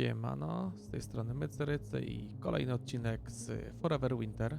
Siemano, z tej strony Mycerycy i kolejny odcinek z Forever Winter.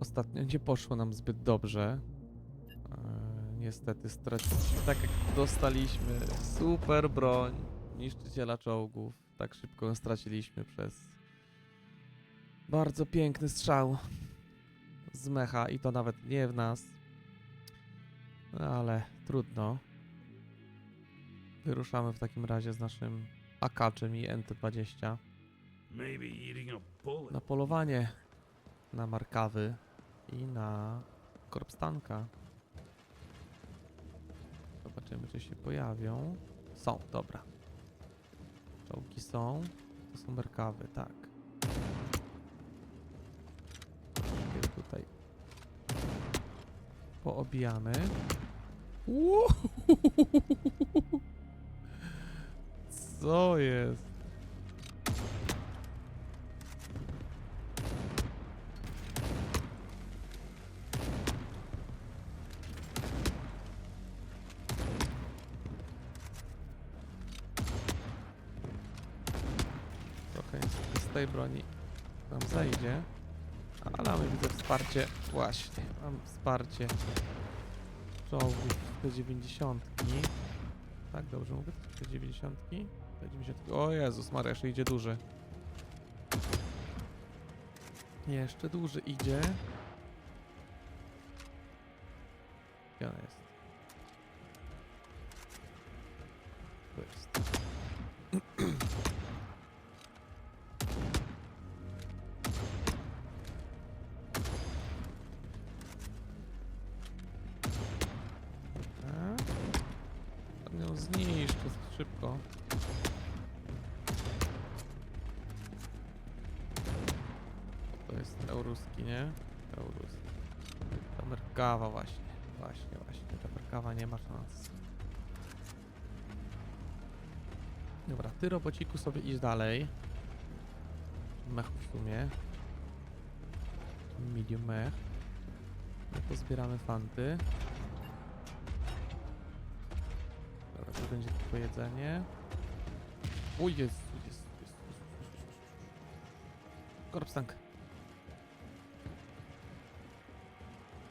Ostatnio nie poszło nam zbyt dobrze. Eee, niestety straciliśmy, tak jak dostaliśmy super broń niszczyciela czołgów, tak szybko ją straciliśmy przez bardzo piękny strzał z mecha i to nawet nie w nas. No ale trudno. Wyruszamy w takim razie z naszym akaczem i NT20 Maybe eating a bullet. na polowanie na markawy i na korpstanka. Zobaczymy, czy się pojawią. Są, dobra. Czołgi są. To są markawy, tak. Troszkę tutaj poobijamy. Uuu! Co jest? Trochę z tej broni nam zajdzie. Ale mamy widzę wsparcie. Właśnie, mam wsparcie czołgów T90. Tak, dobrze mówię? T90? T90. O Jezus Maria, jeszcze idzie duży. Jeszcze duży idzie. Gdzie on jest? Ją zniszczy szybko. To jest euruski, nie? Euruski. Ta merkawa właśnie. Właśnie, właśnie. Ta merkawa nie ma szans. Dobra, ty robociku sobie idź dalej. Mech w sumie. Medium mech. My pozbieramy fanty. Będzie tylko jedzenie. O Jezu, Jezu, Jezu, Jezu. Korpstank.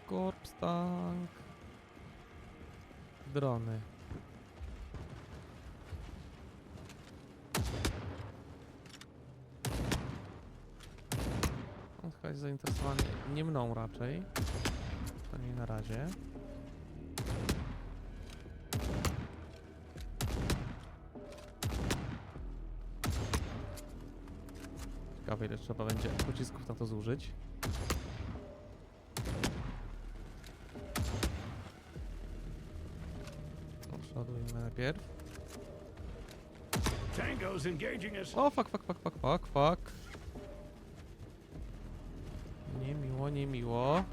Korpstank. Drony. On chyba jest zainteresowany nie mną raczej. Przynajmniej na razie. Ciekawe ile trzeba będzie pocisków na to zużyć. Odszedujmy najpierw. Tango's engaging us. O, fuck, fuck, fuck, fuck, fuck, fuck. Niemiło, niemiło.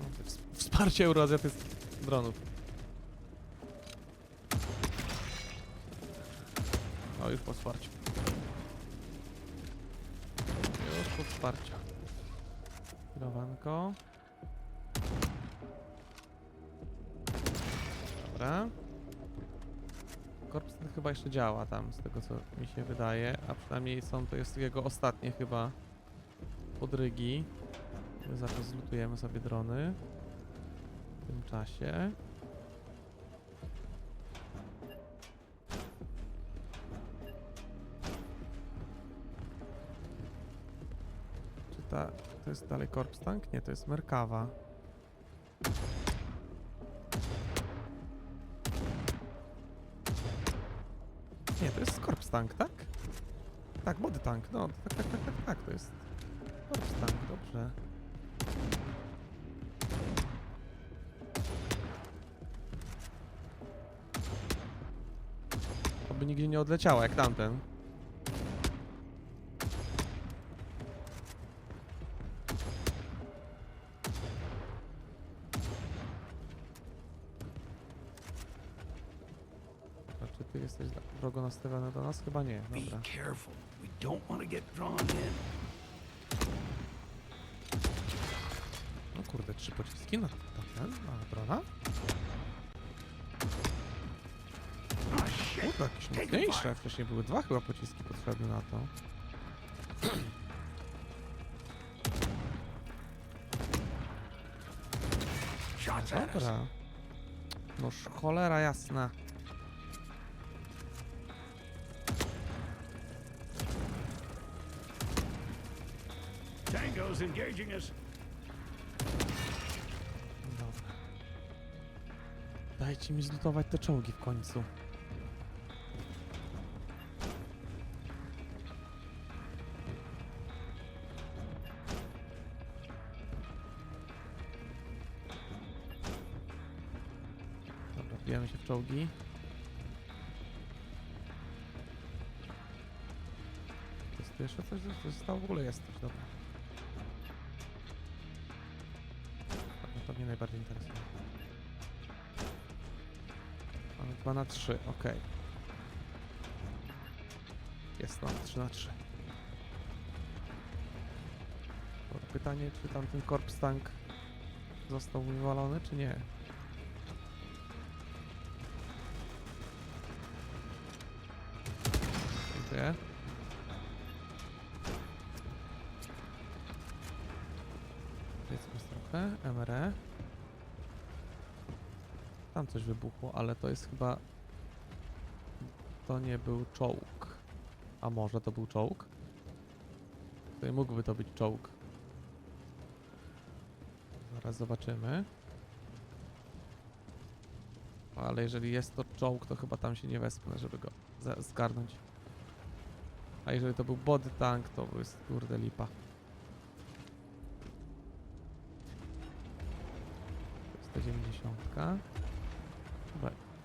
O, to ws- Wsparcie euroazjatyckich dronów. O, już po wsparciu. Już po wsparciu. Dobra. Korpus ten chyba jeszcze działa tam, z tego co mi się wydaje, a przynajmniej są to jest jego ostatnie chyba podrygi. My za to zlutujemy sobie drony w tym czasie. Czy ta, to jest dalej Korps Tank? Nie, to jest Merkawa. Nie, to jest Korps Tank, tak? Tak, Body Tank, no, tak, tak, tak, tak, tak, to jest Korps Tank, dobrze. Oby nigdzie nie odleciała, jak tamten. A czy ty jesteś wrogo nastawiony do nas? Chyba nie, Be dobra. careful. We don't want to get drawn in. No Kurde, trzy pociski na, na ten, na drona? Kurde, jakieś Take mocniejsze. Wcześniej były dwa chyba pociski potrzebne na to. Dobra. Noż cholera jasna. Tango's engaging us. Dobra. Dajcie mi zlutować te czołgi w końcu. Czołgi. Jest tu jeszcze coś? To zostało w ogóle jest coś, dobra. To mnie najbardziej interesuje. Mamy 2 na 3, ok. Jest no, 3 na 3. Dobra, pytanie, czy tamten korps tank został wywalony, czy nie? Tam coś wybuchło, ale to jest chyba... To nie był czołg. A może to był czołg? Nie mógłby to być czołg. Zaraz zobaczymy. Ale jeżeli jest to czołg, to chyba tam się nie wespnę, żeby go zgarnąć. A jeżeli to był body tank, to jest kurde lipa. To jest 190.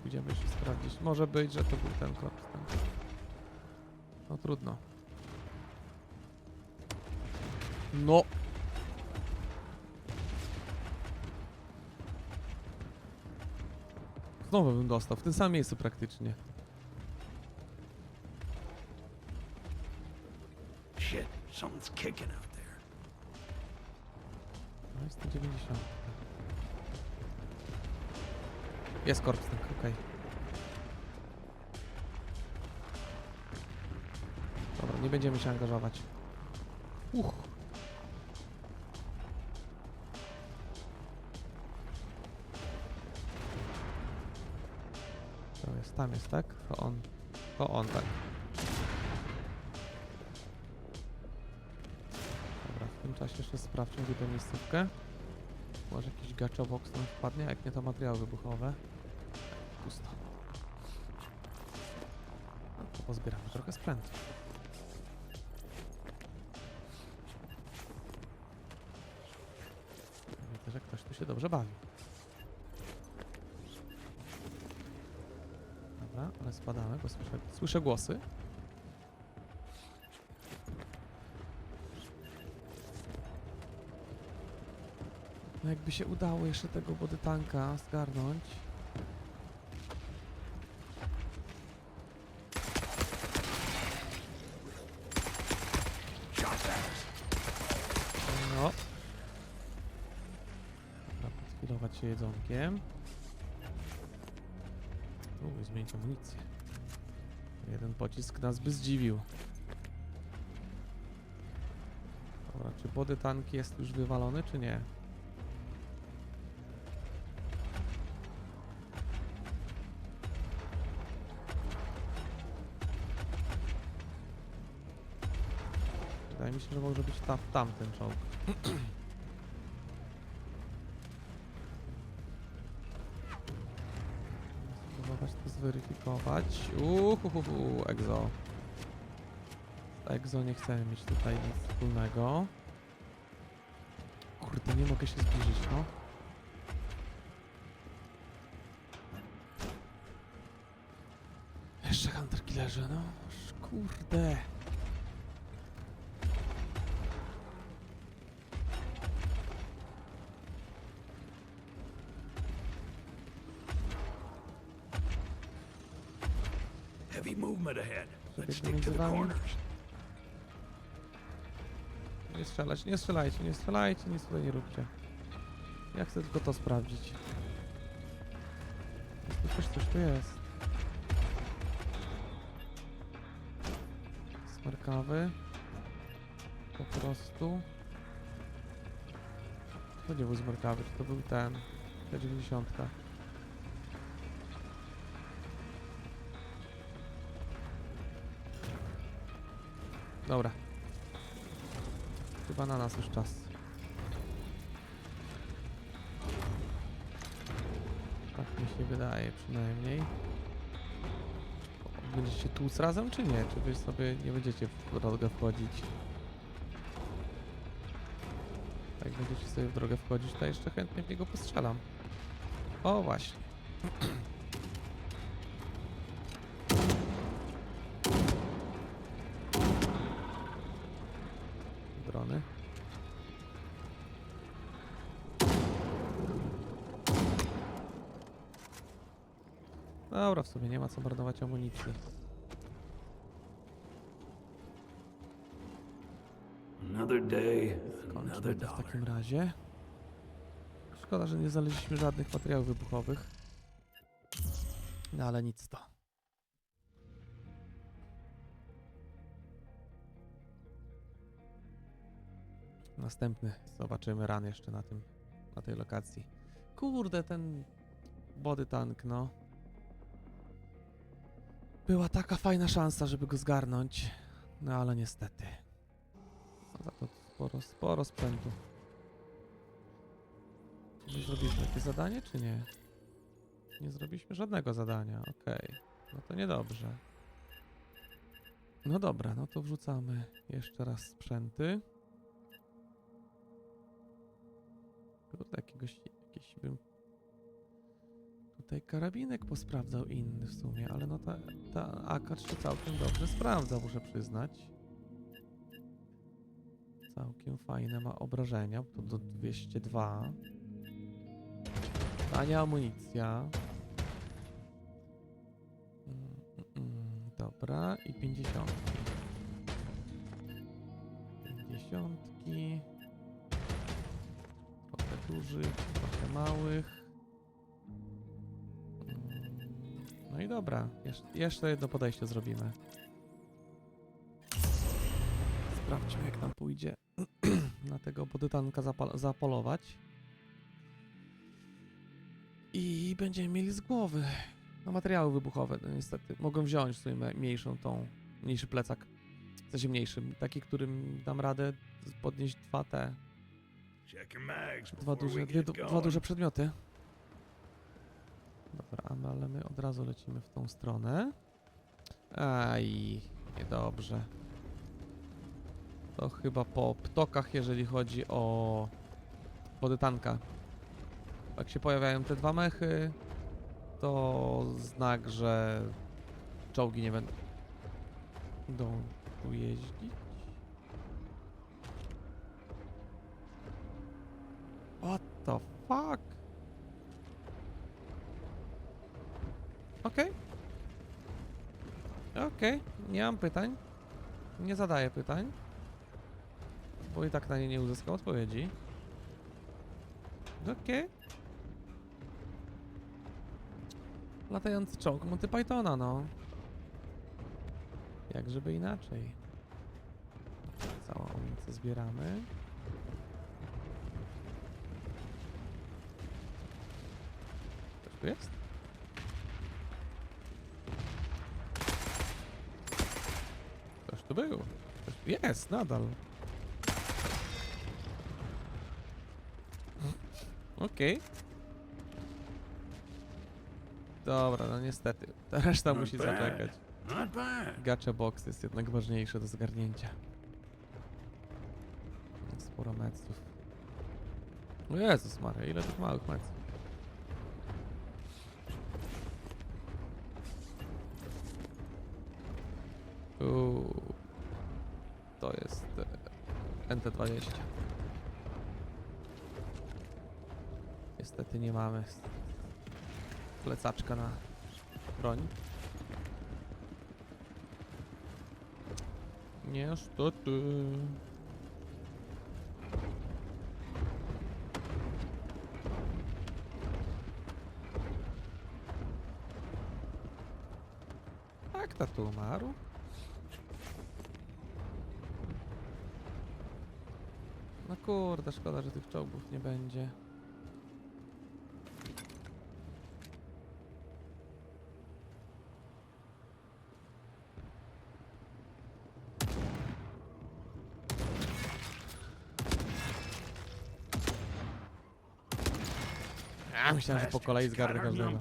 Pójdziemy jeszcze sprawdzić. Może być, że to był ten. Ten. No trudno. No! Znowu bym dostał, w tym samym miejscu praktycznie. Shit, something's kicking out there. No jest 190. Jest korpus tank, okej. Dobra, nie będziemy się angażować. Uch. To jest, tam jest, tak? To on. To on, tak. Dobra, w tym czasie jeszcze sprawdźmy tę miejscówkę. Może jakiś gaczobox tam wpadnie, jak nie to materiały wybuchowe. Pusto. No to pozbieramy trochę sprzętu. Widzę, że ktoś tu się dobrze bawi. Dobra, ale spadamy, bo słyszę, słyszę głosy. No jakby się udało jeszcze tego body tanka zgarnąć. No. Dobra, się jedzonkiem. U, zmienić amunicję. Jeden pocisk nas by zdziwił. Dobra, czy body tank jest już wywalony, czy nie? Się, że może być tam, tamten czołg. Spróbować to zweryfikować. Uhuhuhu. Z Exo nie chcemy mieć tutaj nic wspólnego. Kurde, nie mogę się zbliżyć, no. Jeszcze Hunter Killerze, no. Kurde. Heavy movement ahead. Let's stick to the corners. Nie strzelać, nie strzelajcie, nie strzelajcie, nic tutaj nie róbcie. Ja chcę tylko to sprawdzić. Jest coś, coś tu jest. Smarkawy. Po prostu. To nie był zmarkawy, to był ten. T90. Dobra. Chyba na nas już czas. Tak mi się wydaje przynajmniej. Będziecie tłuc razem czy nie? Czy wy sobie nie będziecie w drogę wchodzić? Jak będziecie sobie w drogę wchodzić, to jeszcze chętnie w niego postrzelam. O właśnie. Sumie nie ma co marnować amunicji. Another day, another w dollar. takim razie. Szkoda, że nie znaleźliśmy żadnych materiałów wybuchowych. No ale nic to. Następny zobaczymy ran jeszcze na tym, na tej lokacji. Kurde, ten body tank, no. Była taka fajna szansa, żeby go zgarnąć, no ale niestety. Za to sporo, sporo. Czy my zrobiliśmy jakieś zadanie, czy nie? Nie zrobiliśmy żadnego zadania, okej. No to niedobrze. No dobra, no to wrzucamy jeszcze raz sprzęty. Kurde, jakiegoś, jakiś bym... Tutaj karabinek posprawdzał inny w sumie, ale no ta, ta AK się całkiem dobrze sprawdza, muszę przyznać. Całkiem fajne ma obrażenia, to do 202. Tania amunicja. Mm, mm, mm, Dobra, i 50. 50. Trochę dużych, trochę małych. No i dobra, jeszcze, jeszcze jedno podejście zrobimy. Sprawdźmy jak nam pójdzie na tego bodytanka zapolować. I będziemy mieli z głowy. No materiały wybuchowe, no niestety. Mogę wziąć sobie me- mniejszą tą, mniejszy plecak. W sensie mniejszy, taki, którym dam radę podnieść dwa te, dwa duże, dwie, dwa duże przedmioty. Dobra, my- ale my od razu lecimy w tą stronę. Aj, niedobrze. To chyba po ptokach, jeżeli chodzi o bodytanka. Jak się pojawiają te dwa mechy, to znak, że czołgi nie będą będą tu jeździć. What the fuck? Okej. Okej, nie mam pytań. Nie zadaję pytań. Bo i tak na nie nie uzyskam odpowiedzi. Okej. Latający czołg Monty Pythona, no. Jak żeby inaczej. Całą amunicję zbieramy. Ktoś tu jest? Tu był. Jest, nadal. Okej. Dobra, no niestety. Ta reszta musi zaczekać. Gacha box jest jednak ważniejszy do zgarnięcia. Sporo meców. O Jezus Maria, ile tych małych meców. mam te 20. Niestety nie mamy plecaczka na broń. Niestety. Tak, tatu umarł. No kurde, szkoda, że tych czołgów nie będzie. Myślałem, że po kolei zgarnę każdego.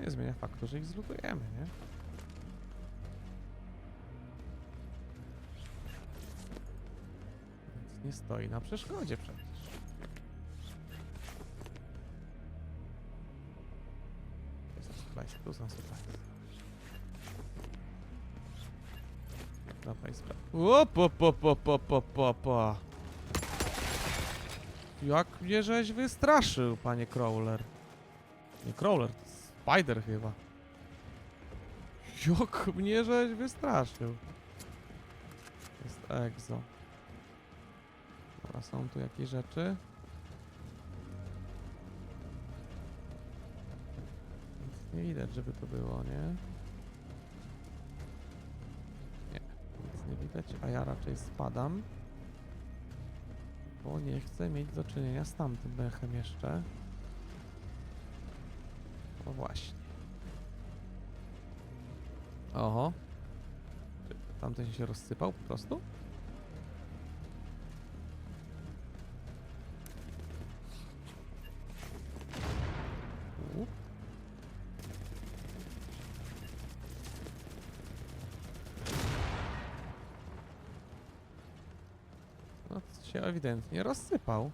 Nie zmienia faktu, że ich zlutujemy, nie? Więc nie stoi na przeszkodzie przecież. Jest supplies, tu są supplies. Dawaj sprawdź. Op, op, op, op, op, op, op, op. Jak mnie żeś wystraszył, panie Crawler. Nie Crawler, to Spider chyba. Jak mnie żeś wystraszył. Jest Exo. Dobra, są tu jakieś rzeczy. Nic nie widać, żeby to było, nie? Nie, nic nie widać, a ja raczej spadam. Bo nie chcę mieć do czynienia z tamtym mechem jeszcze. No właśnie. Oho. Tamten się rozsypał po prostu? Up. No, to się ewidentnie rozsypał.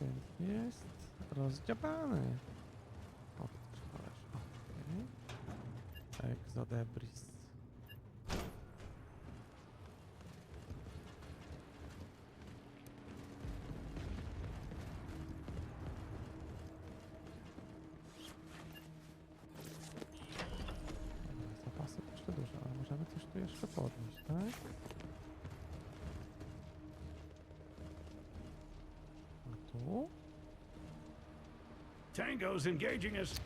Ewidentnie jest rozdziabany. O, ależ, okej. Exodebris. Zapasy jeszcze duże, ale możemy coś tu jeszcze podnieść, Tango's engaging us.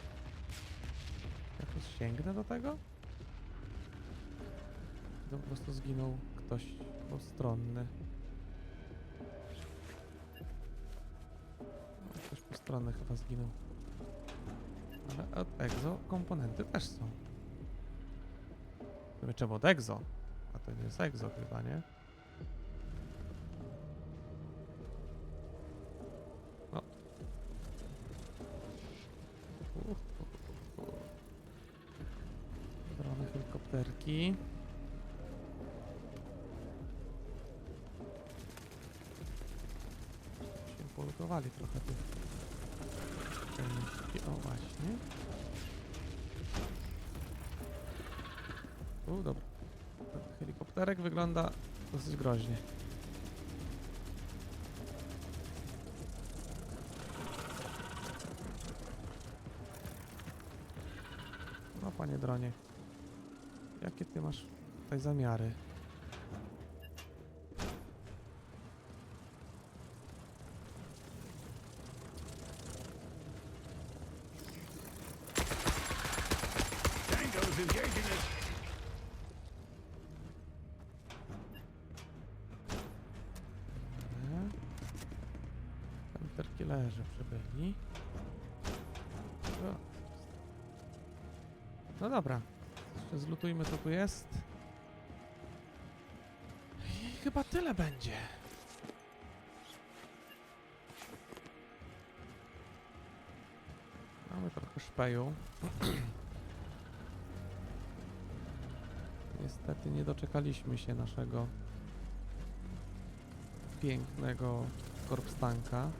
Jakoś sięgnę do tego? To po prostu zginął ktoś postronny. Ktoś postronny chyba zginął. Ale od exo komponenty też są. Czemu od exo? A to nie jest exo chyba, nie? Helikopterki. Się polutowali trochę części. O właśnie. U, dobra. Helikopterek wygląda dosyć groźnie. No panie dronie. Jakie ty masz tutaj zamiary? Hunter-killerzy przybyli. No dobra. Zlutujmy co tu jest. I chyba tyle będzie. Mamy trochę szpeju. Niestety nie doczekaliśmy się naszego pięknego korpstanka.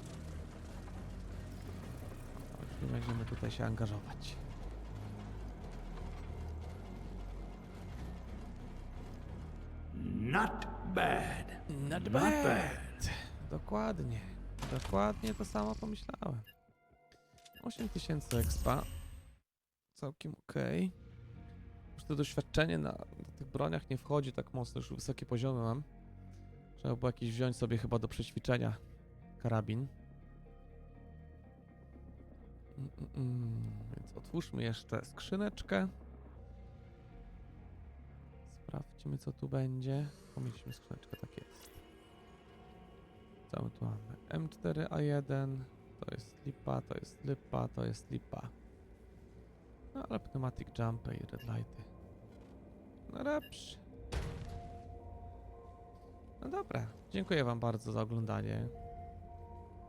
Nie będziemy tutaj się angażować. Not bad. Dokładnie. Dokładnie to samo pomyślałem. 8000 expa. Całkiem okej. Już to doświadczenie na, na tych broniach nie wchodzi tak mocno, już wysokie poziomy mam. Trzeba było jakiś wziąć sobie chyba do przećwiczenia karabin. Mm, mm, mm. Więc otwórzmy jeszcze skrzyneczkę. Sprawdźmy co tu będzie. Pomyślmy skrzyneczkę, tak jest. My tu mamy? M4A1, to jest lipa, to jest lipa, to jest lipa. No ale pneumatic jumpy i red lighty. No dobrze. No dobra, dziękuję wam bardzo za oglądanie.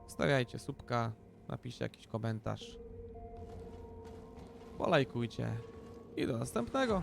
Stawiajcie subka, napiszcie jakiś komentarz. Polajkujcie i do następnego.